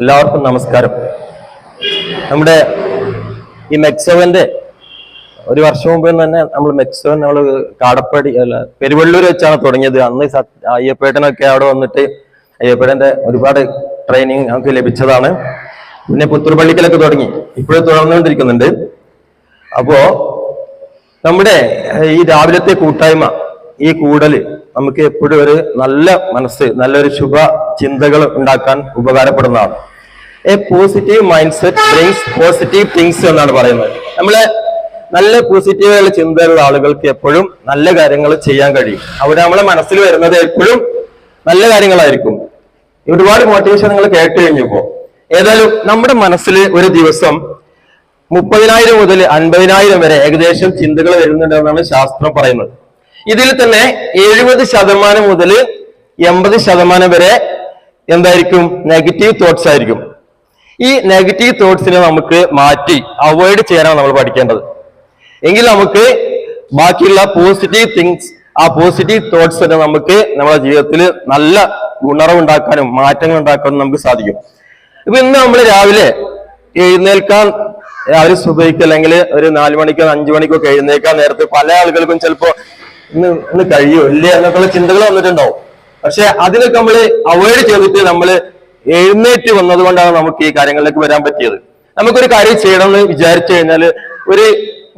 എല്ലാവർക്കും നമസ്കാരം. നമ്മുടെ ഈ മെക്സവന്റെ ഒരു വർഷം മുമ്പ് തന്നെ നമ്മൾ മെക്സവൻ നമ്മൾ കാടപ്പടി അല്ല പെരുവള്ളൂർ വെച്ചാണ് തുടങ്ങിയത്. അന്ന് അയ്യപ്പേട്ടനൊക്കെ അവിടെ വന്നിട്ട് അയ്യപ്പേട്ടന്റെ ഒരുപാട് ട്രെയിനിങ് നമുക്ക് ലഭിച്ചതാണ്. പിന്നെ പുത്തൂർപള്ളിക്കലൊക്കെ തുടങ്ങി. ഇപ്പോഴും തുടർന്നുകൊണ്ടിരിക്കുന്നുണ്ട്. അപ്പോ നമ്മുടെ ഈ രാവിലത്തെ കൂട്ടായ്മ ഈ കൂടൽ നമുക്ക് എപ്പോഴും ഒരു നല്ല മനസ്സ് നല്ലൊരു ശുഭ ചിന്തകൾ ഉണ്ടാക്കാൻ ഉപകാരപ്പെടുന്നതാണ്. A positive mind set brings positive things എന്നാണ് പറയുന്നത്. നമ്മളെ നല്ല പോസിറ്റീവ് ചിന്തയുള്ള ആളുകൾക്ക് എപ്പോഴും നല്ല കാര്യങ്ങൾ ചെയ്യാൻ കഴിയും. അവിടെ നമ്മളെ മനസ്സിൽ വരുന്നത് എപ്പോഴും നല്ല കാര്യങ്ങളായിരിക്കും. ഒരുപാട് മോട്ടിവേഷൻ നിങ്ങൾ കേട്ട് കഴിഞ്ഞപ്പോ. ഏതായാലും നമ്മുടെ മനസ്സിൽ ഒരു ദിവസം മുപ്പതിനായിരം മുതൽ അൻപതിനായിരം വരെ ഏകദേശം ചിന്തകൾ വരുന്നുണ്ടെന്നാണ് ശാസ്ത്രം പറയുന്നത്. ഇതിൽ തന്നെ എഴുപത് ശതമാനം മുതൽ എൺപത് ശതമാനം വരെ എന്തായിരിക്കും? നെഗറ്റീവ് തോട്ട്സ് ആയിരിക്കും. ഈ നെഗറ്റീവ് തോട്ട്സിനെ നമുക്ക് മാറ്റി അവോയ്ഡ് ചെയ്യാനാണ് നമ്മൾ പഠിക്കേണ്ടത്. എങ്കിൽ നമുക്ക് ബാക്കിയുള്ള പോസിറ്റീവ് തിങ്സ് ആ പോസിറ്റീവ് തോട്ട്സ് തന്നെ നമുക്ക് നമ്മുടെ ജീവിതത്തിൽ നല്ല ഗുണറവുണ്ടാക്കാനും മാറ്റങ്ങൾ ഉണ്ടാക്കാനും നമുക്ക് സാധിക്കും. ഇപ്പൊ ഇന്ന് നമ്മൾ രാവിലെ എഴുന്നേൽക്കാൻ രാവിലെ സുബൈക്ക് അല്ലെങ്കിൽ ഒരു നാല് മണിക്കോ അഞ്ചു മണിക്കോ എഴുന്നേൽക്കാൻ നേരത്തെ പല ആളുകൾക്കും ചിലപ്പോ ഇന്ന് കഴിയോ? ഇല്ല? എന്നൊക്കെയുള്ള ചിന്തകൾ വന്നിട്ടുണ്ടാവും. പക്ഷെ അതിനൊക്കെ നമ്മൾ അവോയ്ഡ് ചെയ്തിട്ട് നമ്മൾ എഴുന്നേറ്റ് വന്നതുകൊണ്ടാണ് നമുക്ക് ഈ കാര്യങ്ങളിലേക്ക് വരാൻ പറ്റിയത്. നമുക്കൊരു കാര്യം ചെയ്യണം എന്ന് വിചാരിച്ചു കഴിഞ്ഞാൽ ഒരു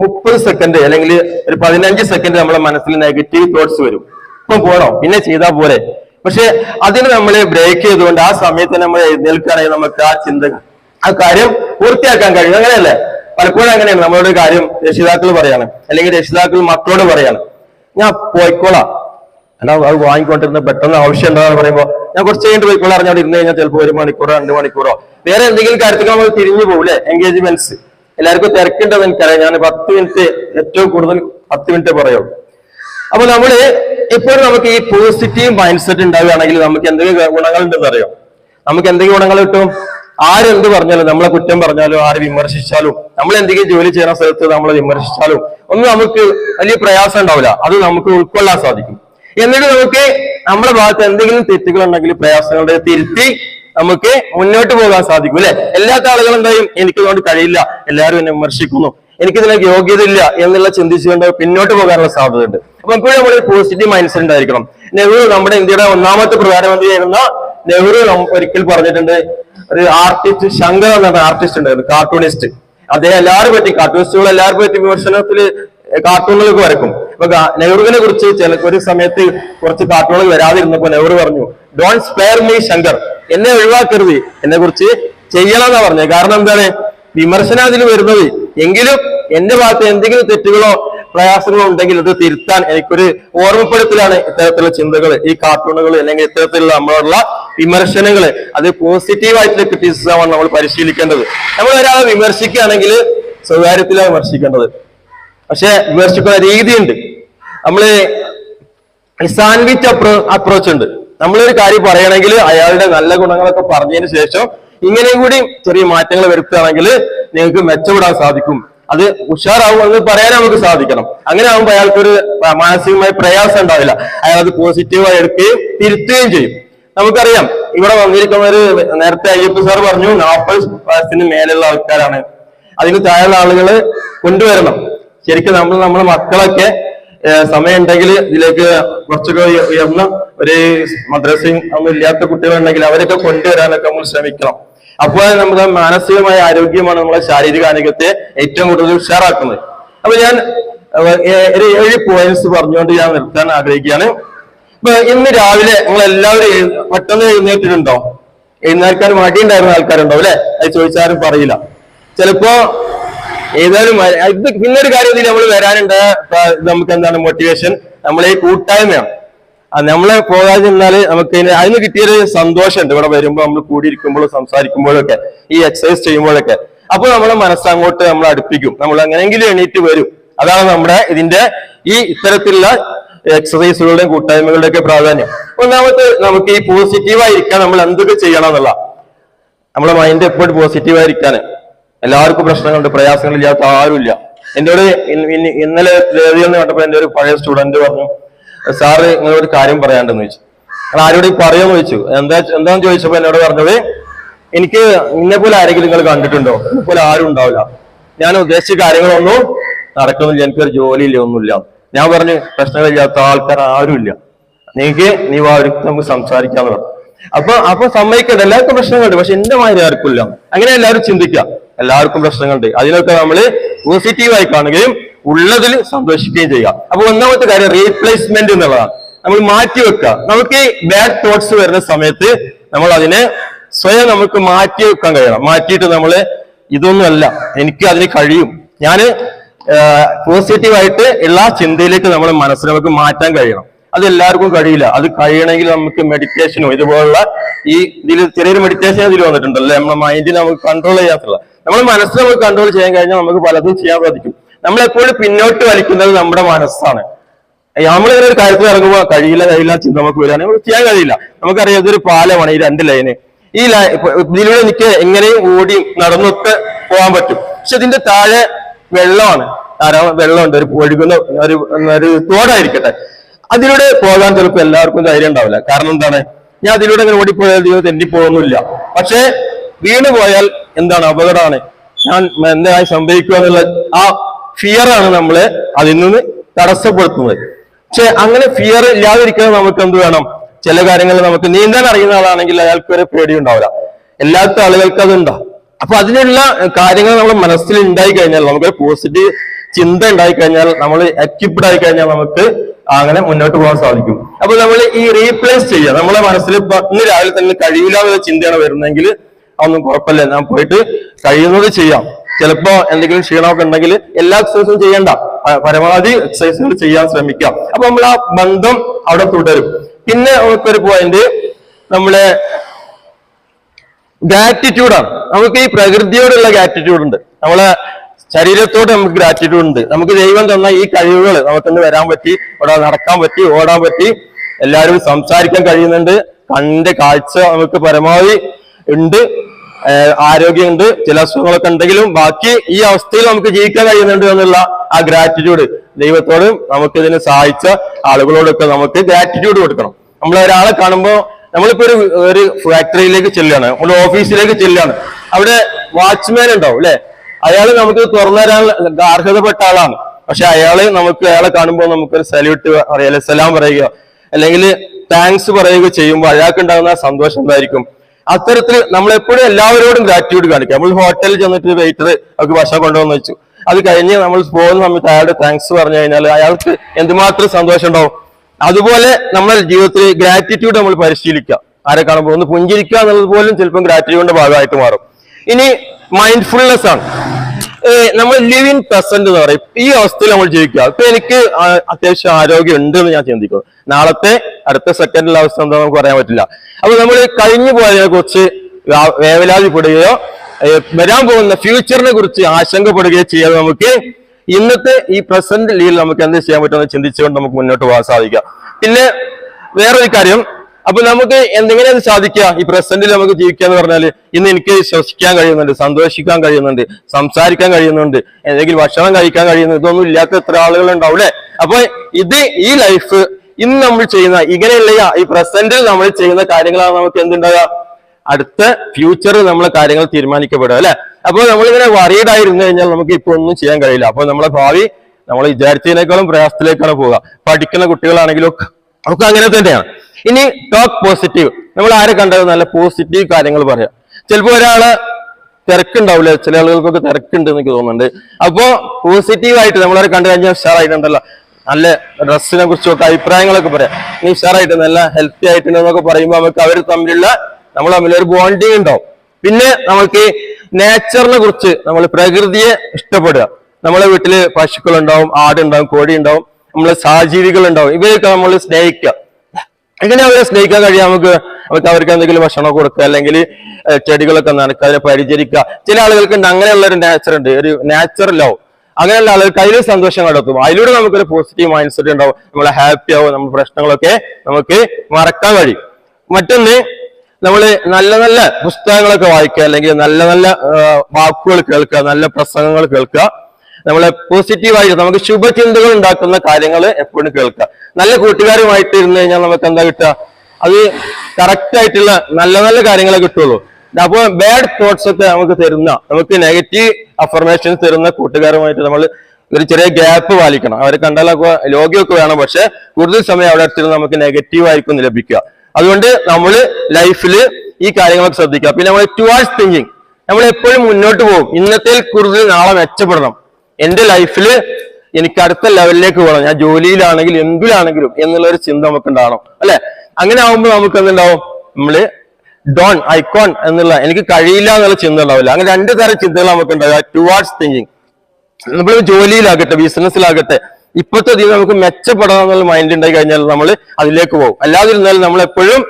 മുപ്പത് സെക്കൻഡ് അല്ലെങ്കിൽ ഒരു പതിനഞ്ച് സെക്കൻഡ് നമ്മുടെ മനസ്സിൽ നെഗറ്റീവ് തോട്ട്സ് വരും. ഇപ്പം പോണോ. പിന്നെ ചെയ്താൽ പോരെ. പക്ഷെ അതിന് നമ്മൾ ബ്രേക്ക് ചെയ്തുകൊണ്ട് ആ സമയത്ത് നമ്മൾ എഴുന്നേൽക്കുകയാണെങ്കിൽ നമുക്ക് ആ ചിന്ത ആ കാര്യം പൂർത്തിയാക്കാൻ കഴിയും. അങ്ങനെയല്ലേ? പലപ്പോഴും അങ്ങനെയാണ്. നമ്മളോട് കാര്യം രക്ഷിതാക്കൾ പറയാണ്. അല്ലെങ്കിൽ രക്ഷിതാക്കൾ മക്കളോട് പറയാണ്. ഞാൻ പോയിക്കോളാം. അല്ല അത് വാങ്ങിക്കൊണ്ടിരുന്ന പെട്ടെന്ന് ആവശ്യം എന്താണെന്ന് പറയുമ്പോൾ ഞാൻ കുറച്ച് കഴിഞ്ഞിട്ട് പോയിക്കോളാം അറിഞ്ഞാൽ ഇരുന്ന് കഴിഞ്ഞാൽ ചിലപ്പോൾ ഒരു മണിക്കൂറോ രണ്ട് മണിക്കൂറോ. വേറെ എന്തെങ്കിലും കാര്യത്തിൽ നമ്മൾ തിരിഞ്ഞു പോകില്ലേ എൻഗേജ്മെന്റ്സ് എല്ലാവർക്കും തിരക്കുണ്ടെന്ന് എനിക്കറിയാം. ഞാൻ പത്ത് മിനിറ്റ് ഏറ്റവും കൂടുതൽ പത്ത് മിനിറ്റ് പറയുള്ളൂ അപ്പൊ നമ്മൾ എപ്പോഴും നമുക്ക് ഈ പോസിറ്റീവ് മൈൻഡ് സെറ്റ് ഉണ്ടാവുകയാണെങ്കിൽ നമുക്ക് എന്തെങ്കിലും ഗുണങ്ങൾ ഉണ്ടെന്ന് അറിയാം? നമുക്ക് എന്തെങ്കിലും ഗുണങ്ങൾ കിട്ടും? ആരെന്ത് പറഞ്ഞാലും നമ്മളെ കുറ്റം പറഞ്ഞാലും ആര് വിമർശിച്ചാലും നമ്മൾ എന്തെങ്കിലും ജോലി ചെയ്യുന്ന സ്ഥലത്ത് നമ്മളെ വിമർശിച്ചാലും ഒന്നും നമുക്ക് വലിയ പ്രയാസം ഉണ്ടാവില്ല. അത് നമുക്ക് ഉൾക്കൊള്ളാൻ സാധിക്കും. എന്നിട്ട് നമുക്ക് നമ്മുടെ ഭാഗത്ത് എന്തെങ്കിലും തെറ്റുകൾ ഉണ്ടെങ്കിൽ പ്രയാസങ്ങളുടെ തിരുത്തി നമുക്ക് മുന്നോട്ട് പോകാൻ സാധിക്കും അല്ലെ? എല്ലാത്ത ആളുകളും എന്തായും എനിക്കതുകൊണ്ട് കഴിയില്ല. എല്ലാവരും എന്നെ വിമർശിക്കുന്നു. എനിക്കിതിനൊക്കെ യോഗ്യത ഇല്ല എന്നുള്ള ചിന്തിച്ചുകൊണ്ട് പിന്നോട്ട് പോകാനുള്ള സാധ്യതയുണ്ട്. അപ്പൊ എപ്പോഴും നമ്മൾ പോസിറ്റീവ് മൈൻഡ് സെറ്റ് ഉണ്ടായിരിക്കണം. നെഹ്റു നമ്മുടെ ഇന്ത്യയുടെ ഒന്നാമത്തെ പ്രധാനമന്ത്രിയായിരുന്ന നെഹ്റു ഒരിക്കൽ പറഞ്ഞിട്ടുണ്ട് ഒരു ആർട്ടിസ്റ്റ് ശങ്കർ എന്ന് പറഞ്ഞ ആർട്ടിസ്റ്റ് ഉണ്ടായിരുന്നു കാർട്ടൂണിസ്റ്റ് അദ്ദേഹം എല്ലാവരും പറ്റി കാർട്ടൂണിസ്റ്റുകൾ എല്ലാവരും പറ്റി വിമർശനത്തിൽ കാർട്ടൂണുകളൊക്കെ വരക്കും അപ്പൊ നെഹ്റുവിനെ കുറിച്ച് ചില ഒരു സമയത്ത് കുറച്ച് കാർട്ടൂണുകൾ വരാതിരുന്നപ്പോ നെഹ്റു പറഞ്ഞു ഡോൺ സ്പെയർ മീ ശങ്കർ. എന്നെ ഒഴിവാക്കരുത്. എന്നെ കുറിച്ച് ചെയ്യണമെന്നാ പറഞ്ഞത്. കാരണം എന്താണ്? വിമർശനം അതിൽ വരുന്നത്. എങ്കിലും എന്റെ ഭാഗത്ത് എന്തെങ്കിലും തെറ്റുകളോ പ്രയാസങ്ങളോ ഉണ്ടെങ്കിൽ അത് തിരുത്താൻ എനിക്കൊരു ഓർമ്മപ്പെടുത്തലാണ് ഇത്തരത്തിലുള്ള ചിന്തകൾ ഈ കാർട്ടൂണുകൾ അല്ലെങ്കിൽ ഇത്തരത്തിലുള്ള നമ്മളോടുള്ള വിമർശനങ്ങൾ. അത് പോസിറ്റീവായിട്ടുള്ള ക്രിറ്റിസിസമാണ് നമ്മൾ പരിശീലിക്കേണ്ടത്. നമ്മൾ ഒരാളെ വിമർശിക്കുകയാണെങ്കിൽ സ്വകാര്യത്തിലാണ് വിമർശിക്കേണ്ടത്. പക്ഷെ വിമർശിക്കുന്ന രീതിയുണ്ട്. നമ്മൾ സാൻഡ്വിച്ച് അപ്രോ അപ്രോച്ച് ഉണ്ട്. നമ്മളൊരു കാര്യം പറയണമെങ്കിൽ അയാളുടെ നല്ല ഗുണങ്ങളൊക്കെ പറഞ്ഞതിന് ശേഷം ഇങ്ങനെയും കൂടി ചെറിയ മാറ്റങ്ങൾ വരുത്തുകയാണെങ്കിൽ നിങ്ങൾക്ക് മെച്ചപ്പെടാൻ സാധിക്കും. അത് ഉഷാറാവും എന്ന് പറയാൻ നമുക്ക് സാധിക്കണം. അങ്ങനെ ആകുമ്പോൾ അയാൾക്കൊരു മാനസികമായ പ്രയാസം ഉണ്ടാവില്ല. അയാൾ അത് പോസിറ്റീവായി എടുക്കുകയും തിരുത്തുകയും ചെയ്യും. നമുക്കറിയാം ഇവിടെ വന്നിരിക്കുന്നവര് നേരത്തെ അയ്യപ്പ സാർ പറഞ്ഞു നാൽപ്പത് വയസ്സിന് മേലെയുള്ള ആൾക്കാരാണ്. അതിന് താഴെയുള്ള ആളുകൾ കൊണ്ടുവരണം. ശരിക്കും നമ്മൾ നമ്മുടെ മക്കളൊക്കെ സമയം ഉണ്ടെങ്കിൽ ഇതിലേക്ക് കുറച്ചൊക്കെ ഉയർന്ന ഒരു മദ്രസയും ഒന്നും ഇല്ലാത്ത കുട്ടികളുണ്ടെങ്കിൽ അവരൊക്കെ കൊണ്ടുവരാനൊക്കെ നമ്മൾ ശ്രമിക്കണം. അപ്പോൾ നമ്മുടെ മാനസികമായ ആരോഗ്യമാണ് നമ്മളെ ശാരീരിക ആരോഗ്യത്തെ ഏറ്റവും കൂടുതൽ ഉഷാറാക്കുന്നത്. അപ്പൊ ഞാൻ ഒരു ഏഴ് പോയിന്റ്സ് പറഞ്ഞുകൊണ്ട് ഞാൻ നിർത്താൻ ആഗ്രഹിക്കുകയാണ്. ഇപ്പൊ ഇന്ന് രാവിലെ നിങ്ങൾ എല്ലാവരും പെട്ടെന്ന് എഴുന്നേറ്റിട്ടുണ്ടോ? എഴുന്നേൽക്കാൻ മടിയുണ്ടായിരുന്ന ആൾക്കാരുണ്ടോ അല്ലെ? അത് ചോദിച്ചാലും പറയില്ല. ചിലപ്പോ ഏതായാലും ഇത് പിന്നെ ഒരു കാര്യം നമ്മൾ വരാനുണ്ട്. നമുക്ക് എന്താണ് മോട്ടിവേഷൻ നമ്മളെ ഈ കൂട്ടായ്മയാണ്. നമ്മളെ പോകാതെ നമുക്ക് അതിന് കിട്ടിയൊരു സന്തോഷമുണ്ട്. ഇവിടെ വരുമ്പോൾ നമ്മൾ കൂടിയിരിക്കുമ്പോഴും സംസാരിക്കുമ്പോഴും ഈ എക്സസൈസ് ചെയ്യുമ്പോഴൊക്കെ. അപ്പൊ നമ്മളെ മനസ്സങ്ങോട്ട് നമ്മൾ അടുപ്പിക്കും. നമ്മൾ എങ്ങനെയെങ്കിലും എണീറ്റ് വരും. അതാണ് നമ്മുടെ ഇതിന്റെ ഈ ഇത്തരത്തിലുള്ള എക്സസൈസുകളുടെയും കൂട്ടായ്മകളുടെ ഒക്കെ പ്രാധാന്യം. ഒന്നാമത്തെ നമുക്ക് ഈ പോസിറ്റീവായിരിക്കാൻ നമ്മൾ എന്തൊക്കെ ചെയ്യണം എന്നുള്ള. നമ്മുടെ മൈൻഡ് എപ്പോഴും പോസിറ്റീവ് ആയിരിക്കാന്. എല്ലാവർക്കും പ്രശ്നങ്ങളുണ്ട് പ്രയാസങ്ങളില്ലാത്ത ആരുമില്ല. ഇൻ- ഇൻ- ഇന്നലെ രേഡിയോ എന്ന് കണ്ടപ്പോ എന്റെ ഒരു പഴയ സ്റ്റുഡന്റ് പറഞ്ഞു സാറ് നിങ്ങളോട് ഒരു കാര്യം പറയാണ്ടെന്ന് ചോദിച്ചു. നിങ്ങൾ ആരോടും പറയുമെന്ന് ചോദിച്ചു. എന്താ എന്താന്ന് ചോദിച്ചപ്പോ എന്നോട് പറഞ്ഞത് എനിക്ക് ഇന്നെ പോലെ ആരെങ്കിലും നിങ്ങൾ കണ്ടിട്ടുണ്ടോ? എന്നെ പോലെ ആരും ഉണ്ടാവില്ല. ഞാൻ ഉദ്ദേശിച്ച കാര്യങ്ങളൊന്നും നടക്കുന്നില്ല. എനിക്കൊരു ജോലിയില്ല ഒന്നുമില്ല. ഞാൻ പറഞ്ഞു പ്രശ്നങ്ങളില്ലാത്ത ആൾക്കാർ ആരുമില്ല. നീക്ക് നീ വാ നമുക്ക് സംസാരിക്കാന്ന് പറഞ്ഞു. അപ്പൊ അപ്പൊ സമ്മതിക്കണ്ട. എല്ലാവർക്കും പ്രശ്നങ്ങളുണ്ട്. പക്ഷെ എന്റെ മാതിരി ആർക്കും ഇല്ല. അങ്ങനെ എല്ലാവരും ചിന്തിക്കുക. എല്ലാവർക്കും പ്രശ്നങ്ങളുണ്ട്. അതിനൊക്കെ നമ്മൾ പോസിറ്റീവായി കാണുകയും ഉള്ളതിൽ സന്തോഷിക്കുകയും ചെയ്യുക. അപ്പൊ ഒന്നാമത്തെ കാര്യം റീപ്ലേസ്മെന്റ് എന്നുള്ളതാണ്. നമ്മൾ മാറ്റി വെക്കുക. നമുക്ക് ബാഡ് തോട്ട്സ് വരുന്ന സമയത്ത് നമ്മൾ അതിനെ സ്വയം നമുക്ക് മാറ്റി വെക്കാൻ കഴിയണം. മാറ്റിയിട്ട് നമ്മൾ ഇതൊന്നുമല്ല എനിക്ക് അതിന് കഴിയും. ഞാൻ പോസിറ്റീവായിട്ട് എല്ലാ ചിന്തയിലേക്ക് നമ്മൾ മനസ്സിൽ നമുക്ക് മാറ്റാൻ കഴിയണം. അത് എല്ലാവർക്കും കഴിയില്ല. അത് കഴിയണമെങ്കിൽ നമുക്ക് മെഡിറ്റേഷനോ ഇതുപോലുള്ള ഈ ഇതിൽ ചെറിയൊരു മെഡിറ്റേഷൻ ഇതിൽ വന്നിട്ടുണ്ടല്ലോ നമ്മുടെ മൈൻഡിനെ നമുക്ക് കൺട്രോൾ ചെയ്യാത്തുള്ള. നമ്മുടെ മനസ്സിനെ നമുക്ക് കൺട്രോൾ ചെയ്യാൻ കഴിഞ്ഞാൽ നമുക്ക് പലതും ചെയ്യാൻ സാധിക്കും. നമ്മളെപ്പോഴും പിന്നോട്ട് വലിക്കുന്നത് നമ്മുടെ മനസ്സാണ്. നമ്മളിങ്ങനെ ഒരു കാര്യത്തിൽ ഇറങ്ങുമ്പോൾ കഴിയില്ല കഴിയില്ല ചിന്ത നമുക്ക് വരാൻ ചെയ്യാൻ കഴിയില്ല. നമുക്കറിയാം ഇതൊരു പാലമാണ് ഈ രണ്ട് ലൈന് ഈ ലൈ ഇതിലൂടെ എനിക്ക് എങ്ങനെയും ഓടി നടന്നൊക്കെ പോകാൻ പറ്റും. പക്ഷെ ഇതിന്റെ താഴെ വെള്ളമാണ്. ധാരാളം വെള്ളമുണ്ട്. ഒരു ഒഴുകുന്ന ഒരു ഒരു തോടായിരിക്കട്ടെ. അതിലൂടെ പോകാൻ ചിലപ്പോൾ എല്ലാവർക്കും ധൈര്യം ഉണ്ടാവില്ല. കാരണം എന്താണ്? ഞാൻ അതിലൂടെ ഇങ്ങനെ ഓടിപ്പോയാൽ ദൈവം തെന്നിപ്പോകുന്നില്ല. പക്ഷേ വീണ് പോയാൽ എന്താണ് അപകടമാണ്? ഞാൻ എന്തായി സംഭവിക്കുക എന്നുള്ള ആ ഫിയർ ആണ് നമ്മളെ അതിൽ നിന്ന് തടസ്സപ്പെടുത്തുന്നത്. പക്ഷെ അങ്ങനെ ഫിയർ ഇല്ലാതിരിക്കാൻ നമുക്ക് എന്ത് വേണം? ചില കാര്യങ്ങൾ നമുക്ക് നീന്താൻ അറിയുന്ന ആളാണെങ്കിൽ അയാൾക്ക് ഒരു പേടി ഉണ്ടാവില്ല എല്ലാത്ത ആളുകൾക്ക് അതുണ്ടാവും അപ്പൊ അതിനുള്ള കാര്യങ്ങൾ നമ്മുടെ മനസ്സിൽ ഉണ്ടായി കഴിഞ്ഞാൽ നമുക്ക് പോസിറ്റീവ് ചിന്ത ഉണ്ടായി കഴിഞ്ഞാൽ നമ്മൾ എക്യുപ്ഡ് ആയി കഴിഞ്ഞാൽ നമുക്ക് അങ്ങനെ മുന്നോട്ട് പോകാൻ സാധിക്കും. അപ്പൊ നമ്മൾ ഈ റീപ്ലേസ് ചെയ്യുക. നമ്മളെ മനസ്സിൽ ഇന്ന് രാവിലെ തന്നെ കഴിയില്ല എന്നുള്ള ചിന്തയാണ് വരുന്നതെങ്കിൽ അതൊന്നും കുഴപ്പമില്ല. ഞാൻ പോയിട്ട് കഴിയുന്നത് ചെയ്യാം. ചിലപ്പോ എന്തെങ്കിലും ക്ഷീണമൊക്കെ ഉണ്ടെങ്കിൽ എല്ലാ എക്സസൈസും ചെയ്യണ്ട. പരമാവധി എക്സസൈസുകൾ ചെയ്യാൻ ശ്രമിക്കാം അപ്പൊ നമ്മൾ ആ ബന്ധം അവിടെ തുടരും. പിന്നെ നമുക്കൊരു പോയിന്റ് നമ്മളെ ഗ്രാറ്റിറ്റ്യൂഡാണ് നമുക്ക് ഈ പ്രകൃതിയോടുള്ള ഗ്രാറ്റിറ്റ്യൂഡ് ഉണ്ട്. നമ്മളെ ശരീരത്തോട് നമുക്ക് ഗ്രാറ്റിറ്റ്യൂഡ് ഉണ്ട്. നമുക്ക് ദൈവം തന്ന ഈ കഴിവുകൾ നമുക്കൊന്ന് വരാൻ പറ്റി ഇവിടെ നടക്കാൻ പറ്റി ഓടാൻ പറ്റി എല്ലാവരും സംസാരിക്കാൻ കഴിയുന്നുണ്ട്. കണ്ട് കാഴ്ച നമുക്ക് പരമാവധി ഉണ്ട്. ആരോഗ്യമുണ്ട് ചില അസുഖങ്ങളൊക്കെ ഉണ്ടെങ്കിലും ബാക്കി ഈ അവസ്ഥയിൽ നമുക്ക് ജീവിക്കാൻ കഴിയുന്നുണ്ട് എന്നുള്ള ആ ഗ്രാറ്റിറ്റ്യൂഡ് ദൈവത്തോട് നമുക്ക് ഇതിനെ സഹായിച്ച ആളുകളോടൊക്കെ നമുക്ക് ഗ്രാറ്റിറ്റ്യൂഡ് കൊടുക്കണം. നമ്മൾ ഒരാളെ കാണുമ്പോൾ നമ്മളിപ്പോ ഒരു ഒരു ഫാക്ടറിയിലേക്ക് ചെല്ലുകയാണ്. നമ്മൾ ഓഫീസിലേക്ക് ചെല്ലുകയാണ്. അവിടെ വാച്ച്മാൻ ഉണ്ടാവും അല്ലെ അയാൾ നമുക്ക് തുറന്നു തരാൻ അർഹതപ്പെട്ട ആളാണ്. പക്ഷെ അയാൾ നമുക്ക് അയാളെ കാണുമ്പോൾ നമുക്കൊരു സല്യൂട്ട് പറയാ സലാം പറയുക. അല്ലെങ്കിൽ താങ്ക്സ് പറയുക ചെയ്യുമ്പോൾ അയാൾക്ക് ഉണ്ടാകുന്ന സന്തോഷം എന്തായിരിക്കും? അത്തരത്തിൽ നമ്മൾ എപ്പോഴും എല്ലാവരോടും ഗ്രാറ്റിറ്റ്യൂഡ് കാണിക്കുക നമ്മൾ ഹോട്ടലിൽ ചെന്നിട്ട് വെയിറ്റർ അവർക്ക് ഭക്ഷണം കൊണ്ടുവന്ന് വെച്ചു. അത് കഴിഞ്ഞ് നമ്മൾ പോകുന്ന സമയത്ത് അയാളുടെ താങ്ക്സ് പറഞ്ഞു കഴിഞ്ഞാൽ അയാൾക്ക് എന്തുമാത്രം സന്തോഷം ഉണ്ടാവും. അതുപോലെ നമ്മുടെ ജീവിതത്തിൽ ഗ്രാറ്റിറ്റ്യൂഡ് നമ്മൾ പരിശീലിക്കുക. ആരെ കാണുമ്പോൾ ഒന്ന് പുഞ്ചിരിക്കുക എന്നുള്ളത് പോലും ചിലപ്പം ഗ്രാറ്റിറ്റ്യൂഡിന്റെ ഭാഗമായിട്ട് മാറും. ഇനി മൈൻഡ്ഫുൾനെസ് ആണ്. നമ്മൾ ലിവ് ഇൻ പ്രസന്റ് എന്ന് പറയും. ഈ അവസ്ഥയിൽ നമ്മൾ ജീവിക്കുക. ഇപ്പൊ എനിക്ക് അത്യാവശ്യം ആരോഗ്യം ഉണ്ട് എന്ന് ഞാൻ ചിന്തിക്കും നാളത്തെ അടുത്ത സെക്കൻഡിലെ അവസ്ഥ എന്താ നമുക്ക് പറയാൻ പറ്റില്ല. അപ്പൊ നമ്മൾ കഴിഞ്ഞു പോയതിനെ കുറിച്ച് വേവലാതിപ്പെടുകയോ വരാൻ പോകുന്ന ഫ്യൂച്ചറിനെ കുറിച്ച് ആശങ്കപ്പെടുകയോ ചെയ്യാതെ നമുക്ക് ഇന്നത്തെ ഈ പ്രസന്റ് ലീവിൽ നമുക്ക് എന്ത് ചെയ്യാൻ പറ്റുമെന്ന് ചിന്തിച്ചുകൊണ്ട് നമുക്ക് മുന്നോട്ട് പോകാൻ സാധിക്കാം പിന്നെ വേറൊരു കാര്യം അപ്പൊ നമുക്ക് എന്തെങ്കിലും അത് സാധിക്കുക. ഈ പ്രസന്റിൽ നമുക്ക് ജീവിക്കുക എന്ന് പറഞ്ഞാൽ ഇന്ന് എനിക്ക് ശ്വസിക്കാൻ കഴിയുന്നുണ്ട് സന്തോഷിക്കാൻ കഴിയുന്നുണ്ട് സംസാരിക്കാൻ കഴിയുന്നുണ്ട് എന്തെങ്കിലും ഭക്ഷണം കഴിക്കാൻ കഴിയുന്നു ഇതൊന്നും ഇല്ലാത്ത എത്ര ആളുകൾ ഉണ്ടാവും അല്ലെ? അപ്പൊ ഇത് ഈ ലൈഫ് ഇന്ന് നമ്മൾ ചെയ്യുന്ന ഇങ്ങനെയുള്ള ഈ- പ്രസന്റിൽ നമ്മൾ ചെയ്യുന്ന കാര്യങ്ങളാണ് നമുക്ക് എന്തുണ്ടാവുക? അടുത്ത ഫ്യൂച്ചറിൽ നമ്മളെ കാര്യങ്ങൾ തീരുമാനിക്കപ്പെടുക അല്ലെ? അപ്പൊ നമ്മളിങ്ങനെ വറീഡ് ആയിരുന്നു കഴിഞ്ഞാൽ നമുക്ക് ഇപ്പൊ ഒന്നും ചെയ്യാൻ കഴിയില്ല. അപ്പൊ നമ്മളെ ഭാവി നമ്മൾ വിചാരിച്ചതിനേക്കാളും പ്രയാസത്തിലേക്കാണ് പോവുക. പഠിക്കുന്ന കുട്ടികളാണെങ്കിലും ഒക്കെ അങ്ങനെ തന്നെയാണ്. ഇനി ടോക്ക് പോസിറ്റീവ് നമ്മൾ ആരെ കണ്ടത്? നല്ല പോസിറ്റീവ് കാര്യങ്ങൾ പറയാം. ചിലപ്പോൾ ഒരാൾ തിരക്കുണ്ടാവില്ല ചില ആളുകൾക്കൊക്കെ തിരക്കുണ്ട് എനിക്ക് തോന്നുന്നുണ്ട്. അപ്പോ പോസിറ്റീവ് ആയിട്ട് നമ്മളവരെ കണ്ടു കഴിഞ്ഞാൽ ഉഷാറായിട്ടുണ്ടല്ലോ. നല്ല ഡ്രസ്സിനെ കുറിച്ചൊക്കെ അഭിപ്രായങ്ങളൊക്കെ പറയാം. നീ ഉഷാറായിട്ട് നല്ല ഹെൽത്തി ആയിട്ടുണ്ട് എന്നൊക്കെ പറയുമ്പോൾ നമുക്ക് അവർ തമ്മിലുള്ള നമ്മൾ തമ്മിൽ ഒരു ബോണ്ടിങ് ഉണ്ടാവും. പിന്നെ നമുക്ക് നേച്ചറിനെ കുറിച്ച് നമ്മൾ പ്രകൃതിയെ ഇഷ്ടപ്പെടുക. നമ്മളെ വീട്ടിൽ പശുക്കൾ ഉണ്ടാവും ആടുണ്ടാവും കോഴി ഉണ്ടാവും നമ്മളെ സഹജീവികൾ ഉണ്ടാവും ഇവയൊക്കെ നമ്മൾ സ്നേഹിക്കുക. എങ്ങനെ അവരെ സ്നേഹിക്കാൻ കഴിയാം? നമുക്ക് നമുക്ക് അവർക്ക് എന്തെങ്കിലും ഭക്ഷണം കൊടുക്കുക അല്ലെങ്കിൽ ചെടികളൊക്കെ നനക്കുക അതിനെ പരിചരിക്കുക. ചില ആളുകൾക്ക് ഉണ്ട് അങ്ങനെയുള്ള ഒരു നാച്ചർ ഉണ്ട്. ഒരു നാച്ചുറൽ ലവ് അങ്ങനെയുള്ള ആളുകൾക്ക് അതിൽ സന്തോഷം കണ്ടെത്തും. അതിലൂടെ നമുക്കൊരു പോസിറ്റീവ് മൈൻഡ് സെറ്റ് ഉണ്ടാവും. നമ്മളെ ഹാപ്പി ആവും നമ്മുടെ പ്രശ്നങ്ങളൊക്കെ നമുക്ക് മറക്കാൻ കഴിയും. മറ്റൊന്ന് നമ്മൾ നല്ല നല്ല പുസ്തകങ്ങളൊക്കെ വായിക്കുക അല്ലെങ്കിൽ നല്ല നല്ല വാക്കുകൾ കേൾക്കുക നല്ല പ്രസംഗങ്ങൾ കേൾക്കുക. നമ്മളെ പോസിറ്റീവായിട്ട് നമുക്ക് ശുഭചിന്തകൾ ഉണ്ടാക്കുന്ന കാര്യങ്ങൾ എപ്പോഴും കേൾക്കുക. നല്ല കൂട്ടുകാരുമായിട്ട് ഇരുന്ന് കഴിഞ്ഞാൽ നമുക്ക് എന്താ കിട്ടുക? അത് കറക്റ്റ് ആയിട്ടുള്ള നല്ല നല്ല കാര്യങ്ങളെ കിട്ടുള്ളൂ. അപ്പൊ ബാഡ് തോട്ട്സ് ഒക്കെ നമുക്ക് തരുന്ന നമുക്ക് നെഗറ്റീവ് അഫർമേഷൻസ് തരുന്ന കൂട്ടുകാരുമായിട്ട് നമ്മൾ ഒരു ചെറിയ ഗ്യാപ്പ് പാലിക്കണം. അവരെ കണ്ടാലൊക്കെ ലോകിയൊക്കെ വേണം. പക്ഷെ കൂടുതൽ സമയം അവിടെ അടുത്തിരുന്ന് നമുക്ക് നെഗറ്റീവ് ആയിരിക്കും ലഭിക്കുക. അതുകൊണ്ട് നമ്മൾ ലൈഫിൽ ഈ കാര്യങ്ങളൊക്കെ ശ്രദ്ധിക്കുക. പിന്നെ നമ്മൾ ടുവാർഡ്സ് തിങ്കിങ് നമ്മൾ എപ്പോഴും മുന്നോട്ട് പോകും. ഇന്നത്തെ കൂടുതൽ നാളെ മെച്ചപ്പെടണം. എന്റെ ലൈഫിൽ എനിക്ക് അടുത്ത ലെവലിലേക്ക് പോകണം. ഞാൻ ജോലിയിലാണെങ്കിലും എന്തിലാണെങ്കിലും എന്നുള്ള ഒരു ചിന്ത നമുക്ക് ഉണ്ടാവണം അല്ലെ? അങ്ങനെ ആവുമ്പോൾ നമുക്ക് എന്തുണ്ടാവും? നമ്മൾ ഡോൺ ഐക്കോൺ എന്നുള്ള എനിക്ക് കഴിയില്ല എന്നുള്ള ചിന്ത ഉണ്ടാവില്ല. അങ്ങനെ രണ്ട് തരം ചിന്തകൾ നമുക്ക് ഉണ്ടാവുക ടുവാർഡ്സ് തിങ്കിങ് നമ്മൾ ജോലിയിലാകട്ടെ ബിസിനസ്സിലാകട്ടെ ഇപ്പോഴത്തെ ഇതിൽ നമുക്ക് മെച്ചപ്പെടണം എന്നുള്ള മൈൻഡ് ഉണ്ടായി കഴിഞ്ഞാൽ നമ്മൾ അതിലേക്ക് പോകും. അല്ലാതിരുന്നാൽ നമ്മൾ എപ്പോഴും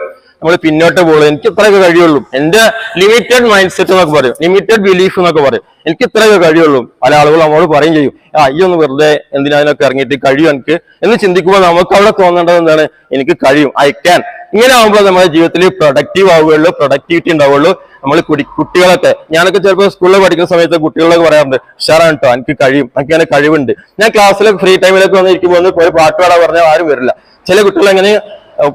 നമ്മൾ പിന്നോട്ട് പോകുള്ളൂ എനിക്ക് ഇത്രയൊക്കെ കഴിയുള്ളൂ. എന്റെ ലിമിറ്റഡ് മൈൻഡ് സെറ്റ് എന്നൊക്കെ പറയും. ലിമിറ്റഡ് ബിലീഫ് എന്നൊക്കെ പറയും. എനിക്ക് ഇത്രയൊക്കെ കഴിയുള്ളൂ. പല ആളുകൾ നമ്മളോട് പറയും ചെയ്യും ആ ഈ ഒന്ന് വെറുതെ എന്തിനാ ഇറങ്ങിയിട്ട് കഴിയും എനിക്ക്? എന്ന് ചിന്തിക്കുമ്പോൾ നമുക്ക് അവിടെ തോന്നേണ്ടത് എന്താണ്? എനിക്ക് കഴിയും. ഐ ക്യാൻ ഇങ്ങനെ ആകുമ്പോൾ നമ്മുടെ ജീവിതത്തിൽ പ്രൊഡക്റ്റീവ് ആവുകയുള്ളൂ പ്രൊഡക്ടിവിറ്റി ഉണ്ടാവുള്ളൂ നമ്മൾ കുടി കുട്ടികളൊക്കെ ഞാനൊക്കെ ചിലപ്പോൾ സ്കൂളിൽ പഠിക്കുന്ന സമയത്ത് കുട്ടികളൊക്കെ പറയാറുണ്ട് ഉഷാറാണ് കേട്ടോ എനിക്ക് കഴിയും എനിക്ക് അങ്ങനെ കഴിവുണ്ട്. ഞാൻ ക്ലാസ്സിലെ ഫ്രീ ടൈമിലൊക്കെ വന്നിരിക്കുമ്പോൾ ഒന്ന് പോയി പാട്ട് പാടാൻ പറഞ്ഞാൽ ആരും വരില്ല. ചില കുട്ടികൾ അങ്ങനെ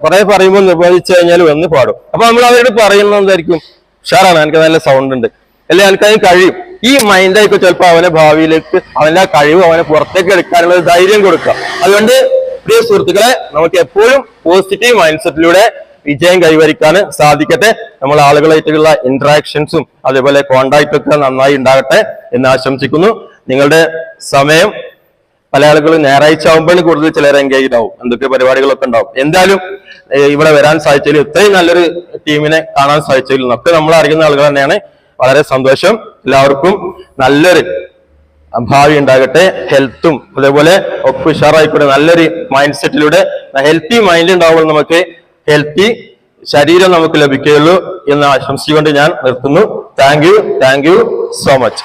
കുറെ പറയുമ്പോൾ നിർബന്ധിച്ചു കഴിഞ്ഞാൽ വന്ന് പാടും. അപ്പൊ നമ്മൾ അവരോട് പറയുന്നത് എന്തായിരിക്കും? ഉഷാറാണ് എനിക്ക് നല്ല സൗണ്ട് ഉണ്ട്. അല്ലെ എനിക്കതിന് കഴിയും. ഈ മൈൻഡായിരിക്കും ചിലപ്പോൾ അവനെ ഭാവിയിലേക്ക് അവന്റെ കഴിവ് അവനെ പുറത്തേക്ക് എടുക്കാനുള്ള ധൈര്യം കൊടുക്കുക. അതുകൊണ്ട് പ്രിയ സുഹൃത്തുക്കളെ നമുക്ക് എപ്പോഴും പോസിറ്റീവ് മൈൻഡ് സെറ്റിലൂടെ വിജയം കൈവരിക്കാൻ സാധിക്കട്ടെ. നമ്മൾ ആളുകളായിട്ടുള്ള ഇന്ററാക്ഷൻസും അതേപോലെ കോണ്ടാക്ട് ഒക്കെ നന്നായി ഉണ്ടാകട്ടെ എന്ന് ആശംസിക്കുന്നു. നിങ്ങളുടെ സമയം പല ആളുകളും ഞായറാഴ്ച ആകുമ്പോഴും കൂടുതൽ ചിലർ എൻഗേജ് ആവും. എന്തൊക്കെ പരിപാടികളൊക്കെ ഉണ്ടാവും. എന്തായാലും ഇവിടെ വരാൻ സാധിച്ചതിൽ ഇത്രയും നല്ലൊരു ടീമിനെ കാണാൻ സാധിച്ചതിൽ നിന്നൊക്കെ നമ്മൾ അറിയുന്ന ആളുകൾ തന്നെയാണ്. വളരെ സന്തോഷം. എല്ലാവർക്കും നല്ലൊരു ഭാവി ഉണ്ടാകട്ടെ. ഹെൽത്തും അതേപോലെ ഒക്കെ ഉഷാറായിക്കൂടെ. നല്ലൊരു മൈൻഡ് സെറ്റിലൂടെ ഹെൽത്തി മൈൻഡ് ഉണ്ടാവുമ്പോൾ നമുക്ക് ഹെൽത്തി ശരീരം നമുക്ക് ലഭിക്കുകയുള്ളൂ എന്ന് ആശംസിച്ചുകൊണ്ട് ഞാൻ നിർത്തുന്നു. Thank you thank you so much